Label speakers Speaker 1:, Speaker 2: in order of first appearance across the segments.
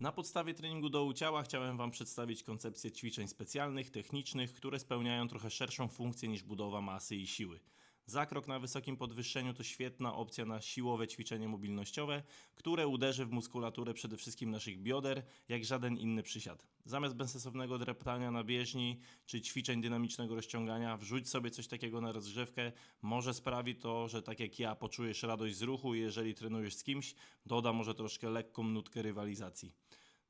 Speaker 1: Na podstawie treningu dołu ciała chciałem Wam przedstawić koncepcję ćwiczeń specjalnych, technicznych, które spełniają trochę szerszą funkcję niż budowa masy i siły. Zakrok na wysokim podwyższeniu to świetna opcja na siłowe ćwiczenie mobilnościowe, które uderzy w muskulaturę przede wszystkim naszych bioder, jak żaden inny przysiad. Zamiast bezsensownego dreptania na bieżni czy ćwiczeń dynamicznego rozciągania, wrzuć sobie coś takiego na rozgrzewkę. Może sprawi to, że tak jak ja poczujesz radość z ruchu i jeżeli trenujesz z kimś, doda może troszkę lekką nutkę rywalizacji.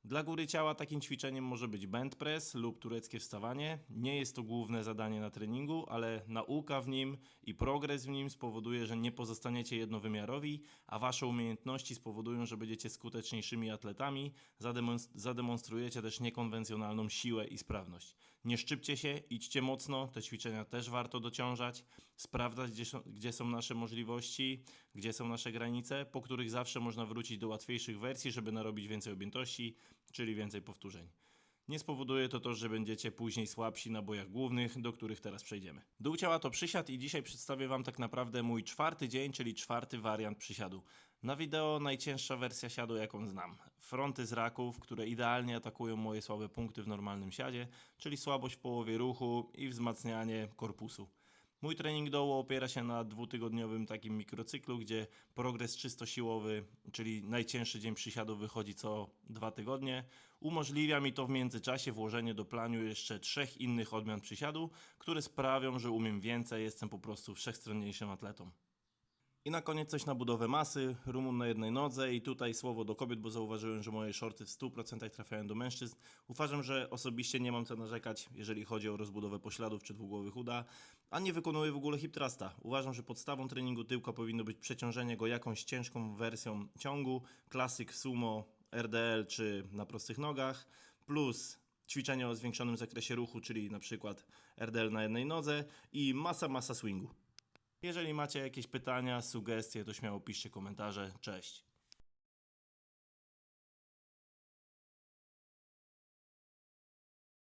Speaker 1: Dla góry ciała takim ćwiczeniem może być band press lub tureckie wstawanie. Nie jest to główne zadanie na treningu, ale nauka w nim i progres w nim spowoduje, że nie pozostaniecie jednowymiarowi, a wasze umiejętności spowodują, że będziecie skuteczniejszymi atletami, zademons- zademonstrujecie też niekonwencjonalną siłę i sprawność. Nie szczypcie się, idźcie mocno, te ćwiczenia też warto dociążać, sprawdzać gdzie są nasze możliwości, gdzie są nasze granice, po których zawsze można wrócić do łatwiejszych wersji, żeby narobić więcej objętości, czyli więcej powtórzeń. Nie spowoduje to to, że będziecie później słabsi na bojach głównych, do których teraz przejdziemy. Dół ciała to przysiad i dzisiaj przedstawię Wam tak naprawdę mój czwarty dzień, czyli czwarty wariant przysiadu. Na wideo najcięższa wersja siadu, jaką znam. Fronty z raków, które idealnie atakują moje słabe punkty w normalnym siadzie, czyli słabość w połowie ruchu i wzmacnianie korpusu. Mój trening dołu opiera się na dwutygodniowym takim mikrocyklu, gdzie progres czysto siłowy, czyli najcięższy dzień przysiadu wychodzi co dwa tygodnie. Umożliwia mi to w międzyczasie włożenie do planu jeszcze trzech innych odmian przysiadu, które sprawią, że umiem więcej, jestem po prostu wszechstronniejszym atletą. I na koniec coś na budowę masy, rumun na jednej nodze i tutaj słowo do kobiet, bo zauważyłem, że moje shorty w 100% trafiają do mężczyzn. Uważam, że osobiście nie mam co narzekać, jeżeli chodzi o rozbudowę pośladów czy dwugłowych uda, a nie wykonuję w ogóle hip thrusta. Uważam, że podstawą treningu tyłka powinno być przeciążenie go jakąś ciężką wersją ciągu, klasyk sumo, RDL czy na prostych nogach, plus ćwiczenie o zwiększonym zakresie ruchu, czyli na przykład RDL na jednej nodze i masa, masa swingu. Jeżeli macie jakieś pytania, sugestie, to śmiało piszcie komentarze. Cześć.